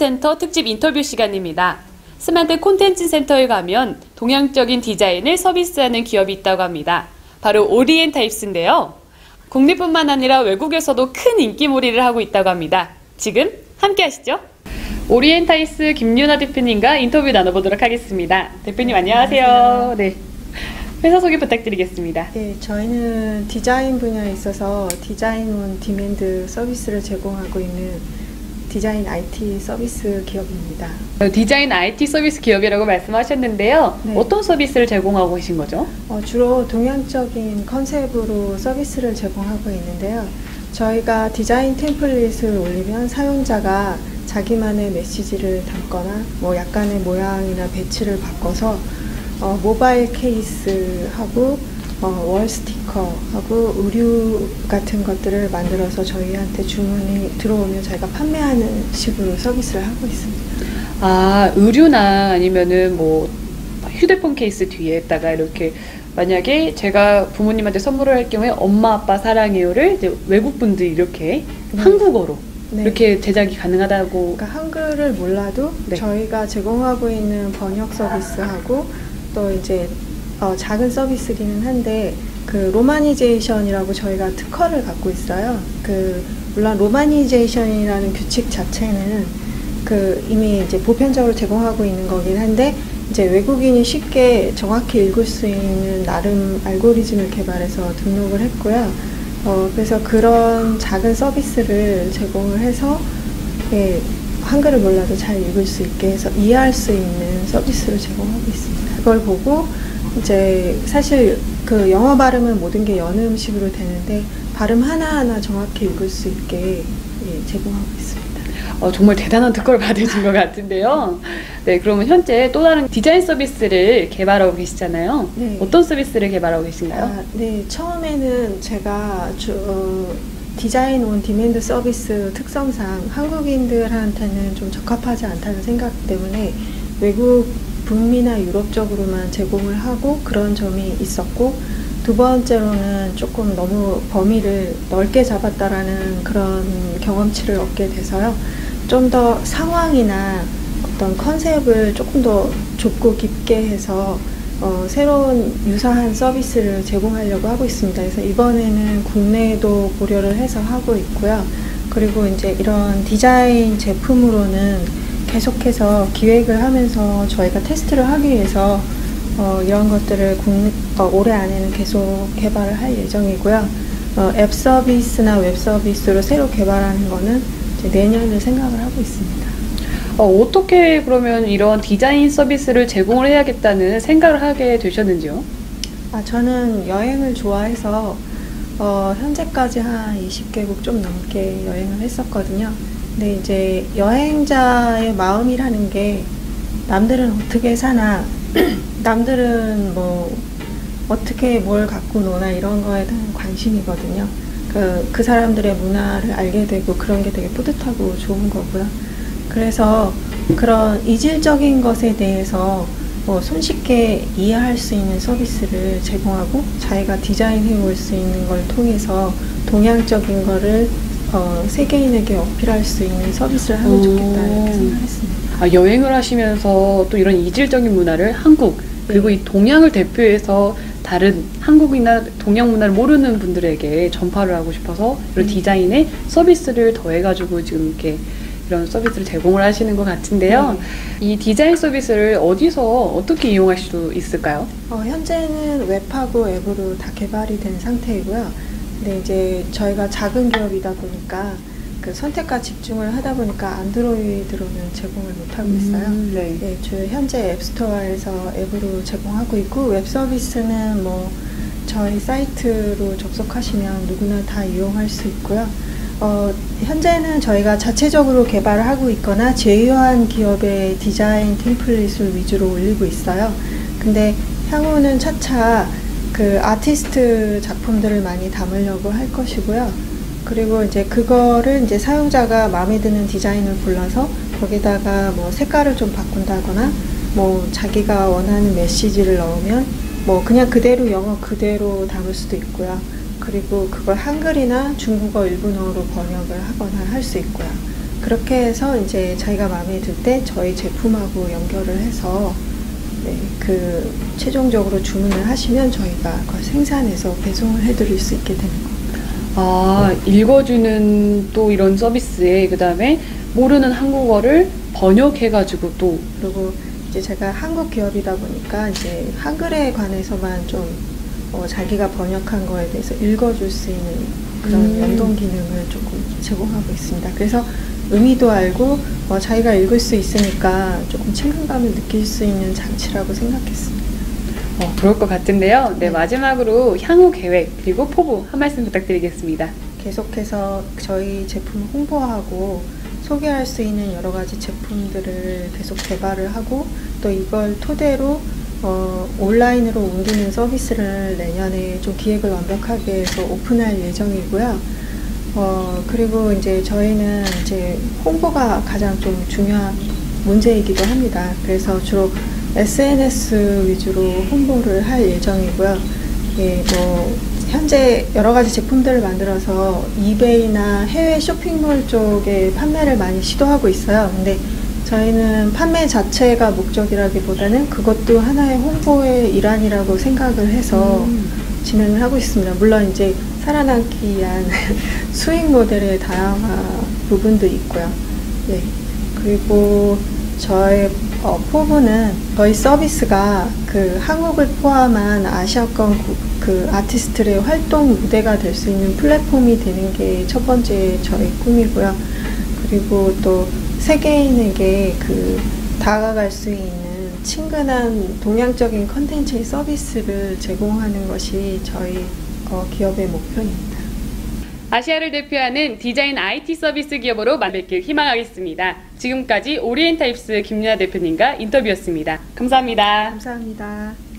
센터 특집 인터뷰 시간입니다. 스마트 콘텐츠 센터에 가면 동양적인 디자인을 서비스하는 기업이 있다고 합니다. 바로 오리엔타입스인데요. 국내뿐만 아니라 외국에서도 큰 인기몰이를 하고 있다고 합니다. 지금 함께 하시죠. 오리엔타이스 김윤아 대표님과 인터뷰 나눠보도록 하겠습니다. 대표님 안녕하세요. 안녕하세요. 네. 회사 소개 부탁드리겠습니다. 네, 저희는 디자인 분야에 있어서 디자인 온 디맨드 서비스를 제공하고 있는 디자인 IT 서비스 기업입니다. 디자인 IT 서비스 기업이라고 말씀하셨는데요. 네. 어떤 서비스를 제공하고 계신 거죠? 어, 주로 동양적인 컨셉으로 서비스를 제공하고 있는데요. 저희가 디자인 템플릿을 올리면 사용자가 자기만의 메시지를 담거나 뭐 약간의 모양이나 배치를 바꿔서 어, 모바일 케이스하고 어, 월 스티커하고 의류 같은 것들을 만들어서 저희한테 주문이 들어오면 저희가 판매하는 식으로 서비스를 하고 있습니다. 아, 의류나 아니면은 뭐 휴대폰 케이스 뒤에다가 이렇게 만약에 제가 부모님한테 선물을 할 경우에 엄마 아빠 사랑해요를 이제 외국 분들이 이렇게 네. 한국어로 네. 이렇게 제작이 가능하다고 그러니까 한글을 몰라도 네. 저희가 제공하고 있는 번역 서비스하고 또 이제 어, 작은 서비스기는 한데 그 로마니제이션이라고 저희가 특허를 갖고 있어요. 그 물론 로마니제이션이라는 규칙 자체는 그 이미 이제 보편적으로 제공하고 있는 거긴 한데 이제 외국인이 쉽게 정확히 읽을 수 있는 나름 알고리즘을 개발해서 등록을 했고요. 어, 그래서 그런 작은 서비스를 제공을 해서 예, 한글을 몰라도 잘 읽을 수 있게 해서 이해할 수 있는 서비스를 제공하고 있습니다. 그걸 보고 이제 사실 그 영어 발음은 모든 게 연음식으로 되는데 발음 하나하나 정확히 읽을 수 있게 예, 제공하고 있습니다. 어, 정말 대단한 특허를 받으신 것 같은데요. 네, 그러면 현재 또 다른 디자인 서비스를 개발하고 계시잖아요. 네. 어떤 서비스를 개발하고 계신가요? 아, 네, 처음에는 제가 주, 어, 디자인 온 디맨드 서비스 특성상 한국인들한테는 좀 적합하지 않다는 생각 때문에 외국 북미나 유럽 쪽으로만 제공을 하고 그런 점이 있었고 두 번째로는 조금 너무 범위를 넓게 잡았다라는 그런 경험치를 얻게 돼서요. 좀 더 상황이나 어떤 컨셉을 조금 더 좁고 깊게 해서 어, 새로운 유사한 서비스를 제공하려고 하고 있습니다. 그래서 이번에는 국내에도 고려를 해서 하고 있고요. 그리고 이제 이런 디자인 제품으로는 계속해서 기획을 하면서 저희가 테스트를 하기 위해서 어, 이런 것들을 국내, 어, 올해 안에는 계속 개발을 할 예정이고요. 어, 앱 서비스나 웹 서비스로 새로 개발하는 거는 내년을 생각을 하고 있습니다. 어, 어떻게 그러면 이런 디자인 서비스를 제공을 해야겠다는 생각을 하게 되셨는지요? 아, 저는 여행을 좋아해서 어, 현재까지 한 20개국 좀 넘게 여행을 했었거든요. 근데 이제 여행자의 마음이라는 게 남들은 어떻게 사나, 남들은 뭐 어떻게 뭘 갖고 노나 이런 거에 대한 관심이거든요. 그, 그 사람들의 문화를 알게 되고 그런 게 되게 뿌듯하고 좋은 거고요. 그래서 그런 이질적인 것에 대해서 뭐 손쉽게 이해할 수 있는 서비스를 제공하고 자기가 디자인해 올 수 있는 걸 통해서 동양적인 거를 어, 세계인에게 어필할 수 있는 서비스를 하면 좋겠다 이렇게 오. 생각했습니다. 아, 여행을 하시면서 또 이런 이질적인 문화를 한국 그리고 네. 이 동양을 대표해서 다른 한국이나 동양 문화를 모르는 분들에게 전파를 하고 싶어서 이런 네. 디자인에 서비스를 더해가지고 지금 이렇게 이런 서비스를 제공을 하시는 것 같은데요. 이 디자인 서비스를 어디서 어떻게 이용할 수 있을까요? 어, 현재는 웹하고 앱으로 다 개발이 된 상태이고요. 근데 이제 저희가 작은 기업이다 보니까 그 선택과 집중을 하다 보니까 안드로이드로는 제공을 못하고 있어요. 음, 네. 네, 저 현재 앱스토어에서 앱으로 제공하고 있고 웹 서비스는 뭐 저희 사이트로 접속하시면 누구나 다 이용할 수 있고요. 어, 현재는 저희가 자체적으로 개발을 하고 있거나 제휴한 기업의 디자인 템플릿을 위주로 올리고 있어요. 근데 향후는 차차 그 아티스트 작품들을 많이 담으려고 할 것이고요. 그리고 이제 그거를 이제 사용자가 마음에 드는 디자인을 골라서 거기다가 뭐 색깔을 좀 바꾼다거나 뭐 자기가 원하는 메시지를 넣으면 뭐 그냥 그대로 영어 그대로 담을 수도 있고요. 그리고 그걸 한글이나 중국어 일본어로 번역을 하거나 할 수 있고요. 그렇게 해서 이제 자기가 마음에 들 때 저희 제품하고 연결을 해서 네, 그 최종적으로 주문을 하시면 저희가 그걸 생산해서 배송을 해드릴 수 있게 되는 겁니다. 아, 읽어주는 또 이런 서비스에 그 다음에 모르는 한국어를 번역해가지고 또 그리고 이제 제가 한국 기업이다 보니까 이제 한글에 관해서만 좀 어, 자기가 번역한 거에 대해서 읽어줄 수 있는 그런 음. 연동 기능을 조금 제공하고 있습니다. 그래서 의미도 알고 어, 자기가 읽을 수 있으니까 조금 친근감을 느낄 수 있는 장치라고 생각했습니다. 어, 그럴 것 같은데요. 네, 네. 마지막으로 향후 계획 그리고 포부 한 말씀 부탁드리겠습니다. 계속해서 저희 제품 홍보하고 소개할 수 있는 여러 가지 제품들을 계속 개발을 하고 또 이걸 토대로 어, 온라인으로 옮기는 서비스를 내년에 좀 기획을 완벽하게 해서 오픈할 예정이고요. 어, 그리고 이제 저희는 이제 홍보가 가장 좀 중요한 문제이기도 합니다. 그래서 주로 SNS 위주로 홍보를 할 예정이고요. 예, 뭐, 현재 여러 가지 제품들을 만들어서 이베이나 해외 쇼핑몰 쪽에 판매를 많이 시도하고 있어요. 근데 저희는 판매 자체가 목적이라기보다는 그것도 하나의 홍보의 일환이라고 생각을 해서 음. 진행을 하고 있습니다. 물론 이제 살아남기 위한 수익 모델의 다양한 부분도 있고요. 네. 그리고 저의 어, 포부는 저희 서비스가 그 한국을 포함한 아시아권 구- 그 아티스트의 활동 무대가 될 수 있는 플랫폼이 되는 게 첫 번째 저희 꿈이고요. 그리고 또 세계인에게 그 다가갈 수 있는 친근한 동양적인 컨텐츠의 서비스를 제공하는 것이 저희 어, 기업의 목표입니다. 아시아를 대표하는 디자인 IT 서비스 기업으로 만들길 희망하겠습니다. 지금까지 오리엔타입스 김유아 대표님과 인터뷰였습니다. 감사합니다. 감사합니다.